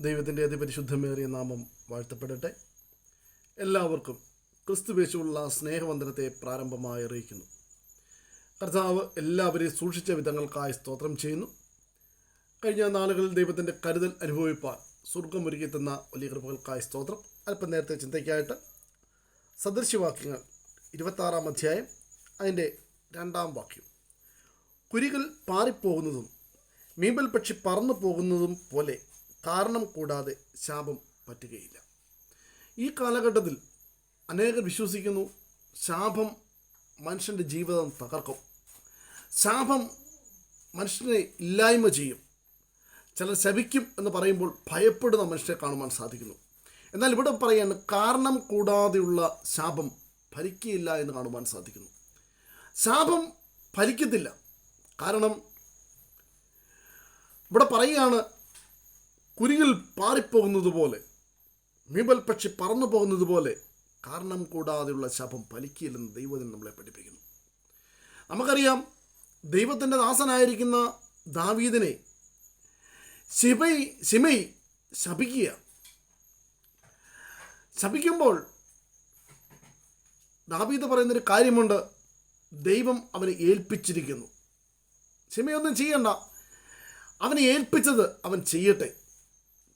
ദൈവത്തിന്റെ അതിപരിശുദ്ധമേറിയ നാമം വാഴ്ത്തപ്പെടട്ടെ. എല്ലാവർക്കും ക്രിസ്തുവേശുള്ള സ്നേഹവന്ദനത്തെ പ്രാരംഭമായി അറിയിക്കുന്നു. കർത്താവ് എല്ലാവരെയും സൂക്ഷിച്ച വിധങ്ങൾക്കായി സ്തോത്രം ചെയ്യുന്നു. കഴിഞ്ഞ നാളുകളിൽ ദൈവത്തിന്റെ കരുതൽ അനുഭവിപ്പാൻ സ്വർഗമൊരുക്കി തന്ന വലിയ കൃപകൾക്കായി സ്തോത്രം. അല്പം നേരത്തെ ചിന്തയ്ക്കായിട്ട് സദൃശ്യവാക്യങ്ങൾ ഇരുപത്താറാം അധ്യായം അതിന്റെ രണ്ടാം വാക്യം. കുരികൾ പാറിപ്പോകുന്നതും മീമ്പൽ പക്ഷി പറന്നു പോകുന്നതും പോലെ കാരണം കൂടാതെ ശാപം പറ്റുകയില്ല. ഈ കാലഘട്ടത്തിൽ അനേകർ വിശ്വസിക്കുന്നു ശാപം മനുഷ്യന്റെ ജീവിതം തകർക്കും. ശാപം മനുഷ്യനെ ഇല്ലായ്മ ചെയ്യും. ചിലർ ശപിക്കും എന്ന് പറയുമ്പോൾ ഭയപ്പെടുന്ന മനുഷ്യരെ കാണുവാൻ സാധിക്കുന്നു. എന്നാൽ ഇവിടെ പറയാണ് കാരണം കൂടാതെയുള്ള ശാപം ഫലിക്കുകയില്ല എന്ന് കാണുവാൻ സാധിക്കുന്നു. ശാപം ഫലിക്കത്തില്ല കാരണം ഇവിടെ പറയുകയാണ് കുരികൾ പാറിപ്പോകുന്നത് പോലെ മീബൽ പക്ഷി പറന്നു പോകുന്നത് പോലെ കാരണം കൂടാതെയുള്ള ശാപം ഫലിക്കില്ലെന്ന് ദൈവത്തിന് നമ്മളെ പഠിപ്പിക്കുന്നു. നമുക്കറിയാം ദൈവത്തിന്റെ ദാസനായിരിക്കുന്ന ദാവീദിനെ ശിബൈ ശിമൈ ശപിക്കുക. ശപിക്കുമ്പോൾ ദാവീദ് പറയുന്നൊരു കാര്യമുണ്ട്. ദൈവം അവനെ ഏൽപ്പിച്ചിരിക്കുന്നു. ശിമയൊന്നും ചെയ്യണ്ട. അവനെ ഏൽപ്പിച്ചത് അവൻ ചെയ്യട്ടെ.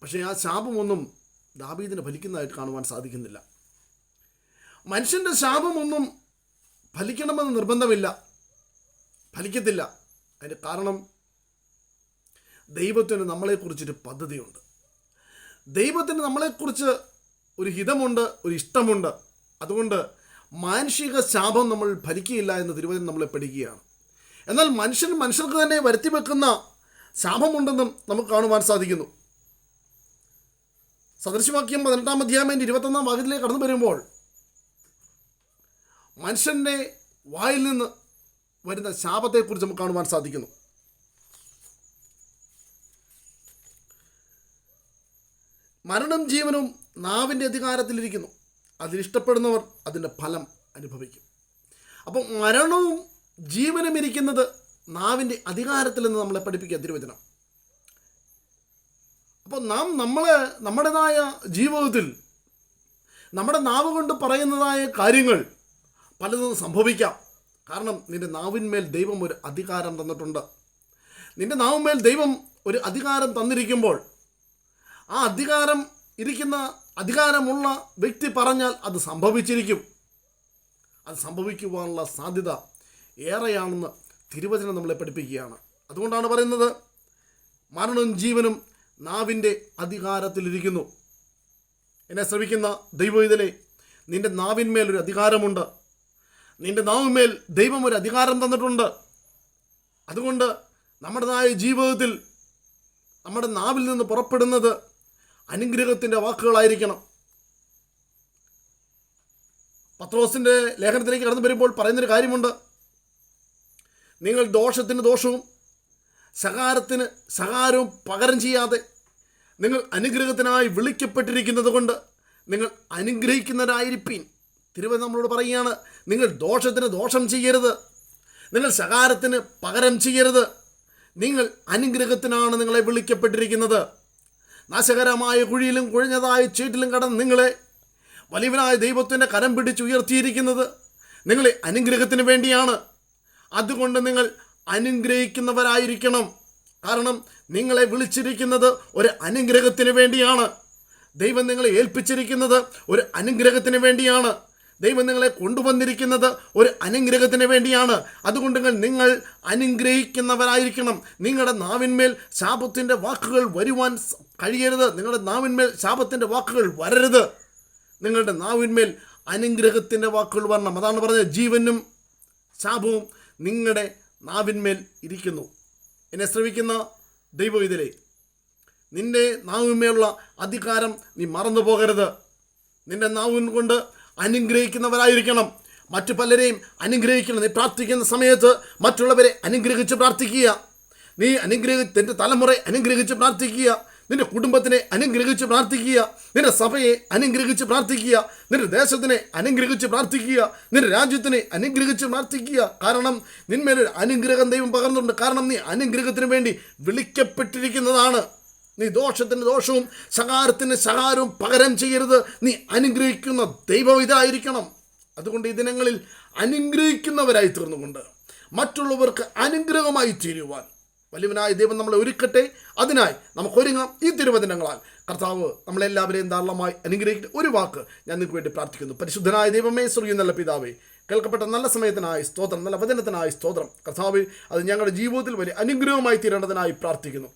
പക്ഷേ ആ ശാപമൊന്നും ദാബീദിന് ഫലിക്കുന്നതായിട്ട് കാണുവാൻ സാധിക്കുന്നില്ല. മനുഷ്യന്റെ ശാപമൊന്നും ഫലിക്കണമെന്ന് നിർബന്ധമില്ല. ഫലിക്കത്തില്ല. അതിന്റെ കാരണം ദൈവത്തിന് നമ്മളെക്കുറിച്ചൊരു പദ്ധതിയുണ്ട്. ദൈവത്തിന് നമ്മളെക്കുറിച്ച് ഒരു ഹിതമുണ്ട് ഒരു ഇഷ്ടമുണ്ട്. അതുകൊണ്ട് മാനുഷിക ശാപം നമ്മൾ ഫലിക്കുകയില്ല എന്ന് തിരുവചനം നമ്മളെ പഠിക്കുകയാണ്. എന്നാൽ മനുഷ്യൻ മനുഷ്യർക്ക് തന്നെ വരുത്തി വെക്കുന്ന ശാപമുണ്ടെന്നും നമുക്ക് കാണുവാൻ സാധിക്കുന്നു. സദൃശവാക്യം പതിനെട്ടാം അധ്യായം ഇരുപത്തൊന്നാം വാക്യത്തിലേക്ക് കടന്നു വരുമ്പോൾ മനുഷ്യന്റെ വായിൽ നിന്ന് വരുന്ന ശാപത്തെക്കുറിച്ച് നമുക്ക് കാണുവാൻ സാധിക്കുന്നു. മരണം ജീവനും നാവിന്റെ അധികാരത്തിലിരിക്കുന്നു. അതിലിഷ്ടപ്പെടുന്നവർ അതിന്റെ ഫലം അനുഭവിക്കും. അപ്പം മരണവും ജീവനും ഇരിക്കുന്നത് നാവിന്റെ അധികാരത്തിൽ നിന്ന് നമ്മളെ പഠിപ്പിക്കുക തിരുവചനം. അപ്പോൾ നാം നമ്മളെ നമ്മുടേതായ ജീവിതത്തിൽ നമ്മുടെ നാവ് കൊണ്ട് പറയുന്നതായ കാര്യങ്ങൾ പലതും സംഭവിക്കാം. കാരണം നിന്റെ നാവിന്മേൽ ദൈവം ഒരു അധികാരം തന്നിട്ടുണ്ട്. നിന്റെ നാവിന്മേൽ ദൈവം ഒരു അധികാരം തന്നിരിക്കുമ്പോൾ ആ അധികാരം ഇരിക്കുന്ന അധികാരമുള്ള വ്യക്തി പറഞ്ഞാൽ അത് സംഭവിച്ചിരിക്കും. അത് സംഭവിക്കുവാനുള്ള സാധ്യത ഏറെയാണെന്ന് തിരുവചനം നമ്മളെ പഠിപ്പിക്കുകയാണ്. അതുകൊണ്ടാണ് പറയുന്നത് മരണവും ജീവനും നാവിന്റെ അധികാരത്തിലിരിക്കുന്നു. എന്നെ ശ്രമിക്കുന്ന ദൈവവിതലെ നിന്റെ നാവിന്മേൽ ഒരു അധികാരമുണ്ട്. നിന്റെ നാവിന്മേൽ ദൈവം ഒരു അധികാരം തന്നിട്ടുണ്ട്. അതുകൊണ്ട് നമ്മുടേതായ ജീവിതത്തിൽ നമ്മുടെ നാവിൽ നിന്ന് പുറപ്പെടുന്നത് അനുഗ്രഹത്തിന്റെ വാക്കുകളായിരിക്കണം. പത്രോസിന്റെ ലേഖനത്തിലേക്ക് കടന്നു വരുമ്പോൾ പറയുന്നൊരു കാര്യമുണ്ട്. നിങ്ങൾ ദോഷത്തിന് ദോഷവും സകാരത്തിന് സകാരവും പകരം ചെയ്യാതെ നിങ്ങൾ അനുഗ്രഹത്തിനായി വിളിക്കപ്പെട്ടിരിക്കുന്നത് കൊണ്ട് നിങ്ങൾ അനുഗ്രഹിക്കുന്നവരായിരിപ്പീൻ. തിരുവനന്തപുരം നമ്മളോട് പറയുകയാണ് നിങ്ങൾ ദോഷത്തിന് ദോഷം ചെയ്യരുത്. നിങ്ങൾ സകാരത്തിന് പകരം ചെയ്യരുത്. നിങ്ങൾ അനുഗ്രഹത്തിനാണ് നിങ്ങളെ വിളിക്കപ്പെട്ടിരിക്കുന്നത്. നാശകരമായ കുഴിയിലും കുഴിഞ്ഞതായ ചീട്ടിലും കടന്ന് നിങ്ങളെ വലിയവനായ ദൈവത്തിന്റെ കരം പിടിച്ച് ഉയർത്തിയിരിക്കുന്നത് നിങ്ങളെ അനുഗ്രഹത്തിന് വേണ്ടിയാണ്. അതുകൊണ്ട് നിങ്ങൾ അനുഗ്രഹിക്കുന്നവരായിരിക്കണം. കാരണം നിങ്ങളെ വിളിച്ചിരിക്കുന്നത് ഒരു അനുഗ്രഹത്തിന് വേണ്ടിയാണ്. ദൈവം നിങ്ങളെ ഏൽപ്പിച്ചിരിക്കുന്നത് ഒരു അനുഗ്രഹത്തിന് വേണ്ടിയാണ്. ദൈവം നിങ്ങളെ കൊണ്ടുവന്നിരിക്കുന്നത് ഒരു അനുഗ്രഹത്തിന് വേണ്ടിയാണ്. അതുകൊണ്ട് നിങ്ങൾ അനുഗ്രഹിക്കുന്നവരായിരിക്കണം. നിങ്ങളുടെ നാവിന്മേൽ ശാപത്തിന്റെ വാക്കുകൾ വരുവാൻ കഴിയരുത്. നിങ്ങളുടെ നാവിന്മേൽ ശാപത്തിന്റെ വാക്കുകൾ വരരുത്. നിങ്ങളുടെ നാവിന്മേൽ അനുഗ്രഹത്തിന്റെ വാക്കുകൾ വരണം. അതാണ് പറഞ്ഞത് ജീവനും ശാപവും നിങ്ങളുടെ നാവിന്മേൽ ഇരിക്കുന്നു. എന്നെ ശ്രമിക്കുന്ന ദൈവം ഇതിലെ. നിന്റെ നാവിന്മേലുള്ള അധികാരം നീ മറന്നു പോകരുത്. നിന്റെ നാവിൻ കൊണ്ട് അനുഗ്രഹിക്കുന്നവരായിരിക്കണം. മറ്റു പലരെയും അനുഗ്രഹിക്കണം. നീ പ്രാർത്ഥിക്കുന്ന സമയത്ത് മറ്റുള്ളവരെ അനുഗ്രഹിച്ച് പ്രാർത്ഥിക്കുക. നീ അനുഗ്രഹി നിന്റെ തലമുറയെ അനുഗ്രഹിച്ച് പ്രാർത്ഥിക്കുക. നിന്റെ കുടുംബത്തിനെ അനുഗ്രഹിച്ച് പ്രാർത്ഥിക്കുക. നിന്റെ സഭയെ അനുഗ്രഹിച്ച് പ്രാർത്ഥിക്കുക. നിന്റെ ദേശത്തിനെ അനുഗ്രഹിച്ച് പ്രാർത്ഥിക്കുക. നിന്റെ രാജ്യത്തിനെ അനുഗ്രഹിച്ച് പ്രാർത്ഥിക്കുക. കാരണം നിന്മേലൊരു അനുഗ്രഹം ദൈവം പകർന്നുണ്ട് കാരണം നീ അനുഗ്രഹത്തിന് വേണ്ടി വിളിക്കപ്പെട്ടിരിക്കുന്നതാണ്. നീ ദോഷത്തിന് ദോഷവും ശകാരത്തിന് ശകാരവും പകരം ചെയ്യരുത്. നീ അനുഗ്രഹിക്കുന്ന ദൈവം ഇതായിരിക്കണം. അതുകൊണ്ട് ഈ ദിനങ്ങളിൽ അനുഗ്രഹിക്കുന്നവരായി തീർന്നുകൊണ്ട് മറ്റുള്ളവർക്ക് അനുഗ്രഹമായി തീരുവാൻ വലിയവനായ ദൈവം നമ്മളെ ഒരുക്കട്ടെ. അതിനായി നമുക്കൊരുങ്ങാം ഈ തിരുവചനങ്ങളാൽ. കർത്താവ് നമ്മളെല്ലാവരെയും ധാരാളമായി അനുഗ്രഹിക്കുന്ന ഒരു വാക്ക് ഞാൻ നിങ്ങൾക്ക് വേണ്ടി പ്രാർത്ഥിക്കുന്നു. പരിശുദ്ധനായ ദൈവമേ സ്വർഗീയ നല്ല പിതാവേ കേൾക്കപ്പെട്ട നല്ല സമയത്തിനായി സ്തോത്രം നല്ല വചനത്തിനായി സ്തോത്രം. കർത്താവ് അത് ഞങ്ങളുടെ ജീവിതത്തിൽ വലിയ അനുഗ്രഹമായി തീരേണ്ടതിനായി പ്രാർത്ഥിക്കുന്നു.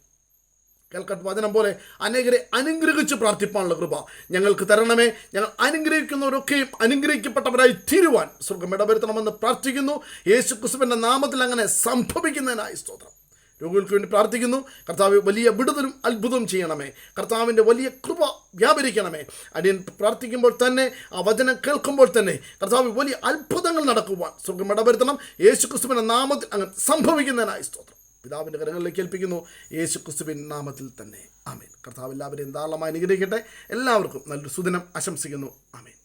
കേൾക്കട്ട് വചനം പോലെ അനേകരെ അനുഗ്രഹിച്ച് പ്രാർത്ഥിപ്പാനുള്ള കൃപ ഞങ്ങൾക്ക് തരണമേ. ഞങ്ങൾ അനുഗ്രഹിക്കുന്നവരൊക്കെയും അനുഗ്രഹിക്കപ്പെട്ടവരായി തീരുവാൻ സ്വർഗം ഇടവരുത്തണമെന്ന് പ്രാർത്ഥിക്കുന്നു. യേശു നാമത്തിൽ അങ്ങനെ സംഭവിക്കുന്നതിനായി സ്തോത്രം. രോഗികൾക്ക് വേണ്ടി പ്രാർത്ഥിക്കുന്നു. കർത്താവ് വലിയ വിടുതലും അത്ഭുതവും ചെയ്യണമേ. കർത്താവിന്റെ വലിയ കൃപ വ്യാപരിക്കണമേ. അടിയൻ പ്രാർത്ഥിക്കുമ്പോൾ തന്നെ ആ വചനം കേൾക്കുമ്പോൾ തന്നെ കർത്താവ് വലിയ അത്ഭുതങ്ങൾ നടക്കുവാൻ സ്വർഗം ഇടവരുത്തണം. യേശു ക്രിസ്തുവിന്റെ നാമത്തിൽ അങ്ങനെ സംഭവിക്കുന്നതിനായി സ്തോത്രം. പിതാവിന്റെ കരങ്ങളിലേക്ക് ഏൽപ്പിക്കുന്നു. യേശു ക്രിസ്തുവിൻ നാമത്തിൽ തന്നെ. ആമേൻ. കർത്താവ് എല്ലാവരെയും ധാരാളമായി അനുഗ്രഹിക്കട്ടെ. എല്ലാവർക്കും നല്ലൊരു സുദിനം ആശംസിക്കുന്നു. ആമേൻ.